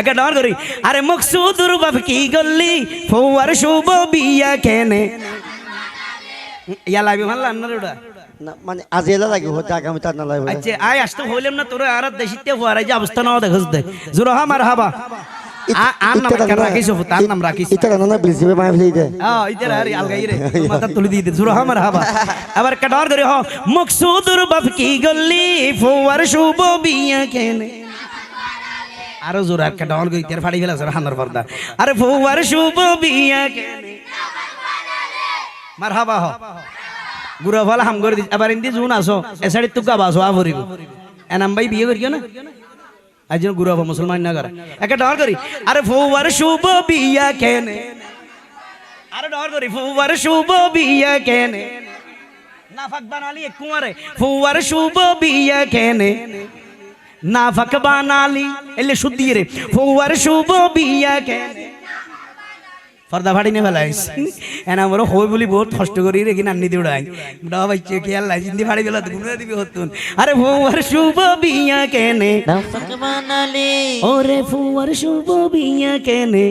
একে ডর করি আরে মকসুদুর বাপ কি গল্লি ফৌয়ার শুভ বিয়া কেনে? ইয়া লাগবে ভালো ওটা? মানে আজ এলা লাগে হতে আগামী তার না লাগে আচ্ছা আয় আসতে হইলাম না তোর আর দেশিতে ফুয়ারাই যে অবস্থা নাও দেখছ দে। জোর হামার হাবা আর নাম কেন রাখিস তার নাম রাখিস। ইটা না বিলসিবে মাই ফেলে দে। হ্যাঁ আরে আলগাই রে মাথা তুলি দিয়ে দে জোর হামার হাবা আবার কাডর করে হ মকসুদুর বাপ কি গল্লি ফৌয়ার শুভ বিয়া কেনে? আরও জোর আর কাডর করে ইতার ফাড়ি ফেলা জোর হানার পর্দা। আরে ফৌয়ার শুভ বিয়া কেনে? মার হাবা হ। গুড়া ফল হাম করে দিস আবার ইন্দি জুন আসো, এ সাইড তুকা বাসো আ ভরিব এনাম ভাই বিয়ে করিও না? আজ গুড়া ফল মুসলমান না করে। একে ডর করি। আরে ফৌয়ার শুভ বিয়া কেনে? আরে ডর করি, ফৌয়ার শুভ বিয়া কেনে? নাফাক বানালি কুমারে ফৌয়ার শুভ বিয়া কেনে? নাফাক বানালি এলে শুদ্ধি রে। ফৌয়ার শুভ বিয়া কে? পর্দা ফাটি নে ফেলাইস। এনা আমার হই বলি বহুত কষ্ট করি রে কিনা নিদি উড়াই ডা বাইছে খেয়াল লাই জিন্দি ফাড়ি গেল ঘুরে দিবি হতুন। আরে ফুয়ার শুভ বিয়া কেনে? নাফাক বানালি। ওরে ফুয়ার শুভ বিয়া কেনে?